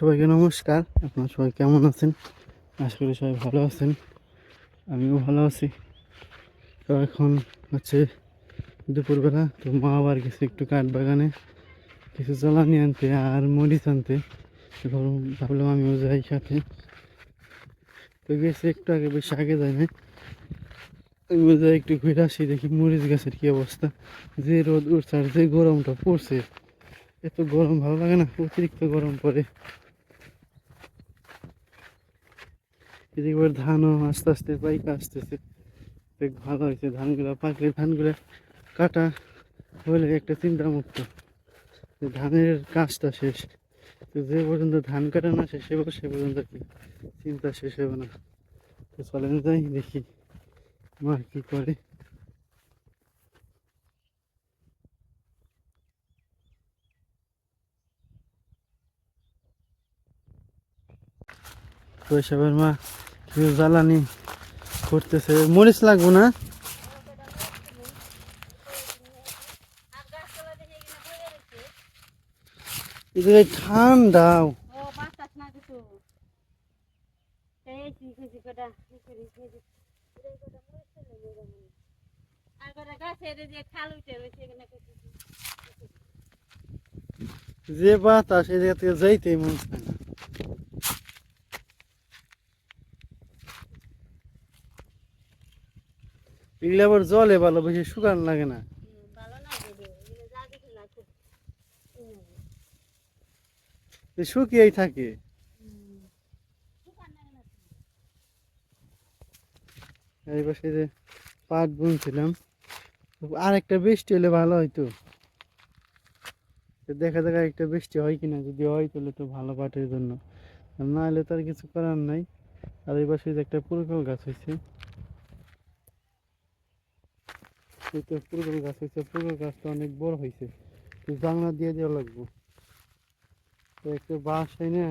সবাইকে নমস্কার। আপনারা সবাই কেমন আছেন? আশা করি সবাই ভালো আছেন। আমিও ভালো আছি। তো এখন হচ্ছে দুপুরবেলা, তো মা আবার গেছে একটু কাঠ বাগানে। কিছু জ্বালানি আনতে আর মরিচ আনতে। ভাবলাম- ভাবলাম আমিও যাই সাথে। তো গেছে একটু আগে, বেশ আগে যায় না আমিও যাই একটু ঘুরে আসি, দেখি মরিচ গাছের কী অবস্থা। যে রোদ উঠছে আর যে গরমটা পড়ছে। এত গরম, ভালো লাগে না? অতিরিক্ত গরম পড়ে। এদিকে এবার ধানও আস্তে আস্তে, পাইকা আসতেছে, দেখ ভালো হয়েছে ধানগুলো, পাকলে ধানগুলো কাটা হলে একটা চিন্তা মুক্ত ধানের কাজটা শেষ, তো যে পর্যন্ত ধান কাটা না শেষ হবে সে পর্যন্ত কি চিন্তা শেষ হবে না। তো চলেন যাই, দেখি মা কি করে। তো এসবের মা? জ্বালানি করতেছে। মরিচ লাগবো না? ঠান্ডা। যে বাতাস জায়গা যাইতেই মন চায় না। এগুলো আবার জলে ভালো, বেশি শুকান লাগে না। শুকিয়েই থাকে। এই পাশে যে পাট বুনছিলাম আর একটা বৃষ্টি হলে ভালো হয়তো দেখা দেখা একটা বৃষ্টি হয় কিনা, যদি হয় তাহলে তো ভালো পাটের জন্য। না হলে তো আর কিছু করার নাই। আর এই পাশে যে একটা পুরকল গাছ হয়েছে তো পুরকল গাছ হয়েছে পুরকল গাছটা অনেক বড় হয়েছে তো জানলা দিয়ে দেওয়া লাগবে। তো একটা বাঁশ হয় না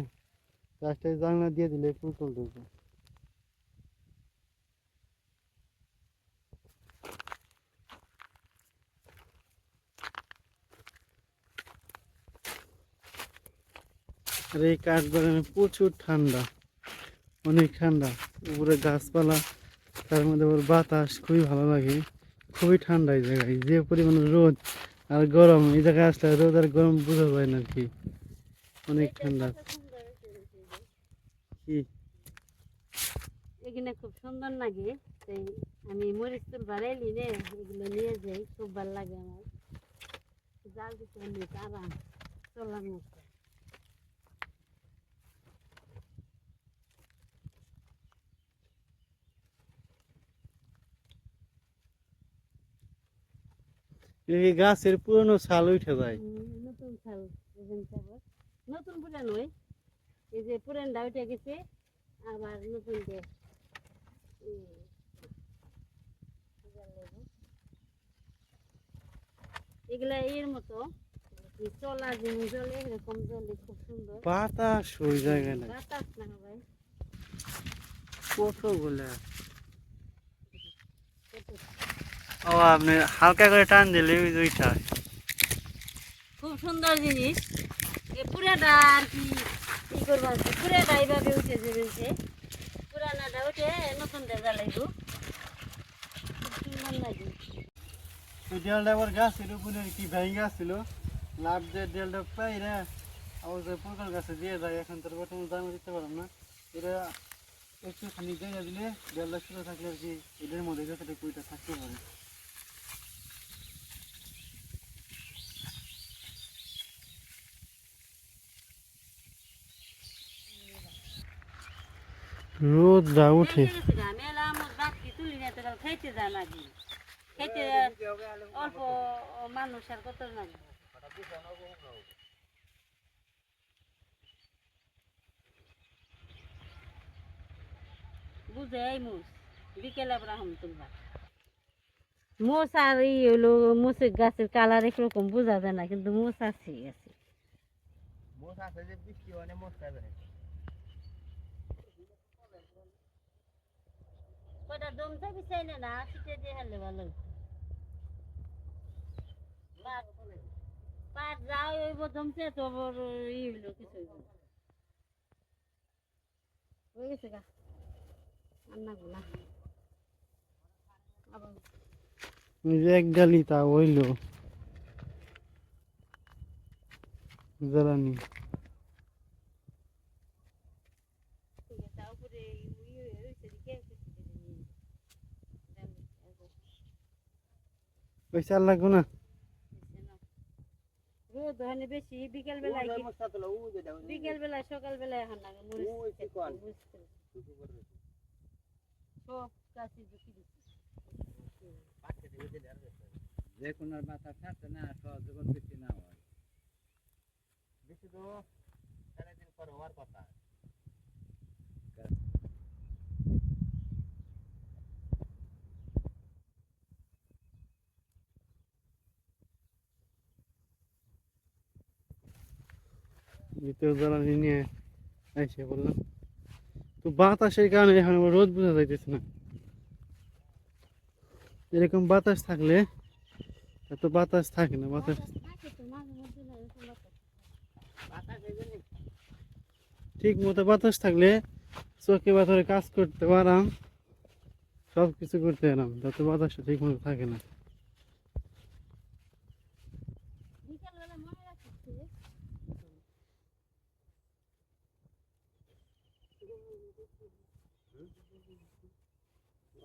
গাছটায় জানলা দিয়ে দিলে পুরকল ঢুকবে আর এই কাঠ বাগানে প্রচুর ঠান্ডা, অনেক ঠান্ডা। উপরে গাছপালা, তার মধ্যে ওর বাতাস, খুবই ভালো লাগে। খুবই ঠান্ডা এই জায়গায়। যে পরিমাণে রোদ আর গরম, এই জায়গায় আসলে রোদ আর গরম বোঝা যায় না কি। অনেক ঠান্ডা। কি? খুব সুন্দর লাগে। তাই আমি মরিচ তুল বাড়াইলি নে এগুলো নিয়ে যাই, খুব ভালো লাগে আমার। জাল দিতে আরাম, চলার মতো। গাছের পুরনো ছাল উঠে যায়। নতুন আবার। নতুন পুরান ওই এই যে পুরানটা উঠে গেছে আবার নতুন যে? এগুলা এর মতো চলা যেমন জলে এরকম জলে খুব সুন্দর। বাতাস ওই জায়গায় না বাতাস না ভাই। কতগুলো ও আপনি হালকা করে টান দিলে ওই দুইটা খুব সুন্দর জিনিস। এই পুরাটা আর কি ই করব আর কি, পুরাটা এইভাবে উঠে যাবে পুরানাটা উঠে নতুনটা জ্বালাইব। খুব সুন্দর লাগে। ওই ডেলটা আবার গাছের উপরে কি ভেঙে ছিল লাভ দিয়ে ডেলটা পাই রে আবার যে পোকার গাছে দিয়ে যায় এখন তোর বর্তমানে দাম দিতে পারলাম না। এটা একটুখানি দিয়ে দিলে ডেলটা শুরু থাকলে আর কি এদের মধ্যে কুইটা থাকতে পারে। উঠে আমার যায় নাকি খাইতে অল্প বুঝে এই মুস বিকেলে মোষ আর ই হলো মোষের গাছের কালার একরকম বোঝা যায়। না কিন্তু মোষ আছে আছে কটা দম থাকি চাইলে না শীতে দিয়ে হেলে ভালো পাট যাও ওই জমছে তো বড় ই হইল কিছু। হয়ে গেছে গা রান্না গুলা এক গালি তা হইল জ্বালানি ঠিক আছে তারপরে ইয়ে হয়েছে দিকে চাল লাগবো না। রোদ বেশি বিকেল বেলায় বিকেল বেলায় সকাল বেলায় এখন লাগে। সব যে কোনো মাথা থাকতে না সহজ যখন বেশি না হয়। বেশি তো সাড়ে দিন পর হওয়ার কথা। ভিতরে জ্বালানি নিয়ে এসে বললাম তো বাতাসের কারণে এখন আবার রোদ বোঝা যাইতেছে না এরকম বাতাস থাকলে এত বাতাস থাকে না, বাতাস। ঠিক মতো বাতাস থাকলে চোখে বাতারে কাজ করতে পারাম সব কিছু করতে পারাম যত বাতাসটা ঠিক মতো থাকে না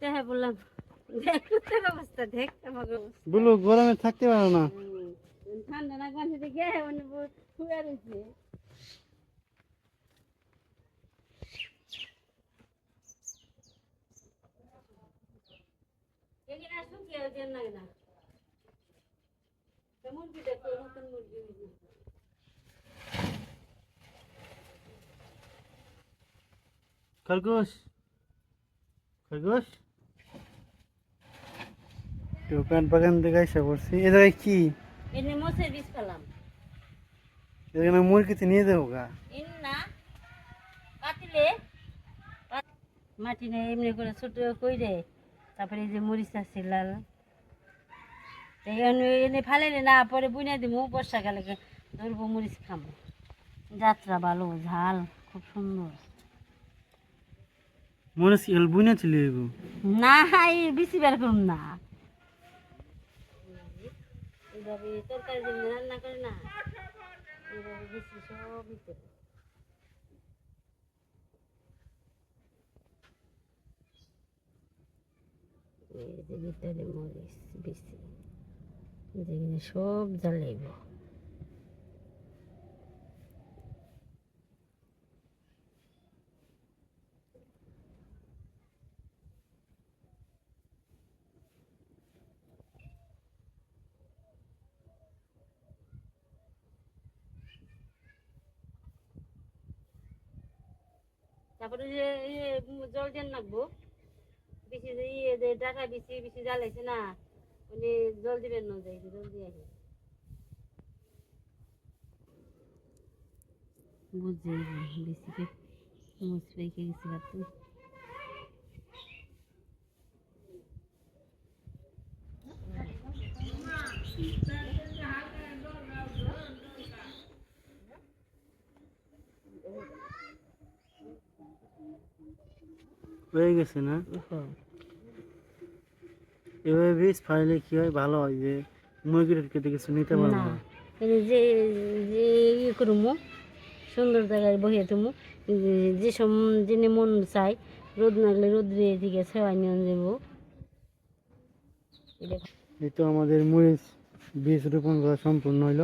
দিকে তো ওই যে গরম কম তাই হ্যাঁ বললাম দেখ তোর অবস্থা দেখ আমাকে অবস্থা। বলো গরমে থাকতে পারো না হুম, ঠান্ডা না গন্ধে দিকে অন্য শুয়ে রয়েছে এখানে আসুন কি আর দেন লাগে না তো মুরগি দেখো নতুন মুরগি হয়েছে। খরগোশ খরগোশ দোকান বাগান থেকে এসে পড়ছি। এ জায়গায় কি? এনে মোষের বীজ পেলাম এখানে মুরগিতে নিয়ে যাব গা। ইন না কাটিলে কাট- মাটি নেই এমনি করে ছোট কইরে তারপরে এই যে মরিচ আছে লাল। এনে এনে ফালাইলে না পরে বুনে দিমু বর্ষাকালে ধরবো মরিচ খাব যাত্রা ভালো ঝাল খুব সুন্দর। মনে ছিল বুনে ছিল এগো না এই বেশি বের করুন না। এইভাবে তরকারি যেমনি রান্না করে না এইভাবে বেশি সব যে ভিতরে মরিচ বেশি যেখানে সব জ্বালাইব তারপরে যে জল দেন লাগবো। বেশি ইয়ে যে ডাটা বেশি বেশি জ্বালাইছে না, উনি জল দিবেন না, যাই জল দিয়ে আসি। বুঝছি, বেশি মুছ পেকে গেছে বাতো হয়ে গেছে না? এভাবে বীজ ফাইলে কি হয়? ভালো হয় যে মুরগির কেটে কিছু নিতে পারব? না। যে যে ইয়ে করব সুন্দর জায়গায় বহিয়ে তুমি যে সব যিনি মন চাই রোদ নাগলে রোদ দিয়ে দিকে সেবাই নিয়ে যাব। এই তো আমাদের মরিচ বীজ রোপণ করা সম্পূর্ণ হইল।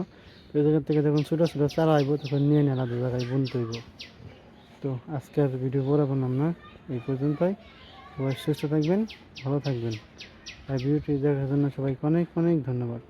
তো এই জায়গা থেকে যখন ছোটো ছোটো চারা আইব তখন নিয়ে নিয়ে আলাদা জায়গায় বুনতে হইব। তো আজকের ভিডিও বড় বানাম না। এই পর্যন্তই। সবাই সুস্থ থাকবেন, ভালো থাকবেন। আর ভিডিওটি দেখার জন্য সবাইকে অনেক অনেক ধন্যবাদ।